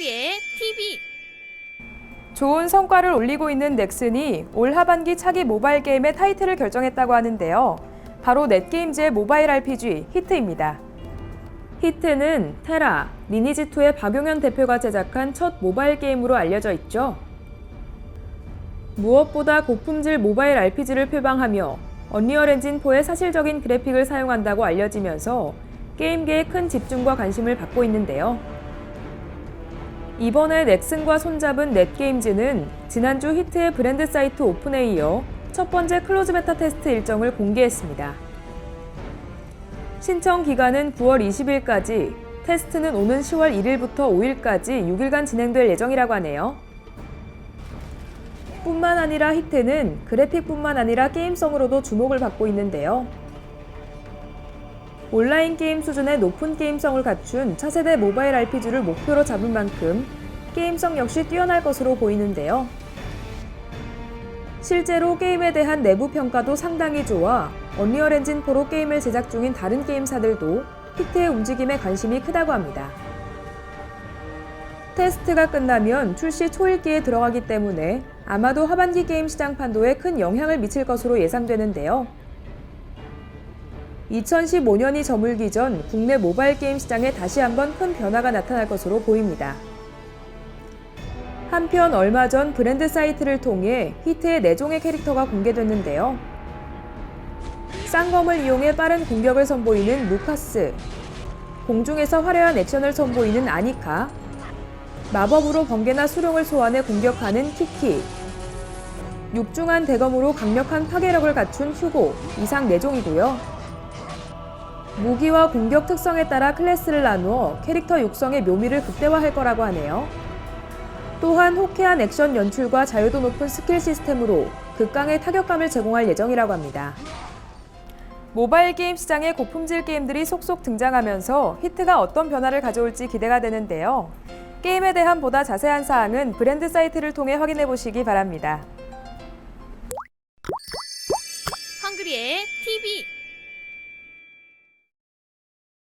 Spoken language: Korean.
한글이의 TV 좋은 성과를 올리고 있는 넥슨이 올 하반기 차기 모바일 게임의 타이틀을 결정했다고 하는데요. 바로 넷게임즈의 모바일 RPG 히트입니다. 히트는 테라, 리니지2의 박용현 대표가 제작한 첫 모바일 게임으로 알려져 있죠. 무엇보다 고품질 모바일 RPG를 표방하며 언리얼 엔진 4의 사실적인 그래픽을 사용한다고 알려지면서 게임계의 큰 집중과 관심을 받고 있는데요. 이번에 넥슨과 손잡은 넷게임즈는 지난주 히트의 브랜드 사이트 오픈에 이어 첫 번째 클로즈 베타 테스트 일정을 공개했습니다. 신청 기간은 9월 20일까지, 테스트는 오는 10월 1일부터 5일까지 6일간 진행될 예정이라고 하네요. 뿐만 아니라 히트는 그래픽뿐만 아니라 게임성으로도 주목을 받고 있는데요. 온라인 게임 수준의 높은 게임성을 갖춘 차세대 모바일 RPG를 목표로 잡은 만큼 게임성 역시 뛰어날 것으로 보이는데요. 실제로 게임에 대한 내부 평가도 상당히 좋아 언리얼 엔진 4로 게임을 제작 중인 다른 게임사들도 히트의 움직임에 관심이 크다고 합니다. 테스트가 끝나면 출시 초일기에 들어가기 때문에 아마도 하반기 게임 시장 판도에 큰 영향을 미칠 것으로 예상되는데요. 2015년이 저물기 전 국내 모바일 게임 시장에 다시 한번 큰 변화가 나타날 것으로 보입니다. 한편 얼마 전 브랜드 사이트를 통해 히트의 4종의 캐릭터가 공개됐는데요. 쌍검을 이용해 빠른 공격을 선보이는 루카스, 공중에서 화려한 액션을 선보이는 아니카, 마법으로 번개나 수룡을 소환해 공격하는 키키, 육중한 대검으로 강력한 파괴력을 갖춘 휴고 이상 4종이고요. 무기와 공격 특성에 따라 클래스를 나누어 캐릭터 육성의 묘미를 극대화할 거라고 하네요. 또한 호쾌한 액션 연출과 자유도 높은 스킬 시스템으로 극강의 타격감을 제공할 예정이라고 합니다. 모바일 게임 시장에 고품질 게임들이 속속 등장하면서 히트가 어떤 변화를 가져올지 기대가 되는데요. 게임에 대한 보다 자세한 사항은 브랜드 사이트를 통해 확인해 보시기 바랍니다. 한글이의 TV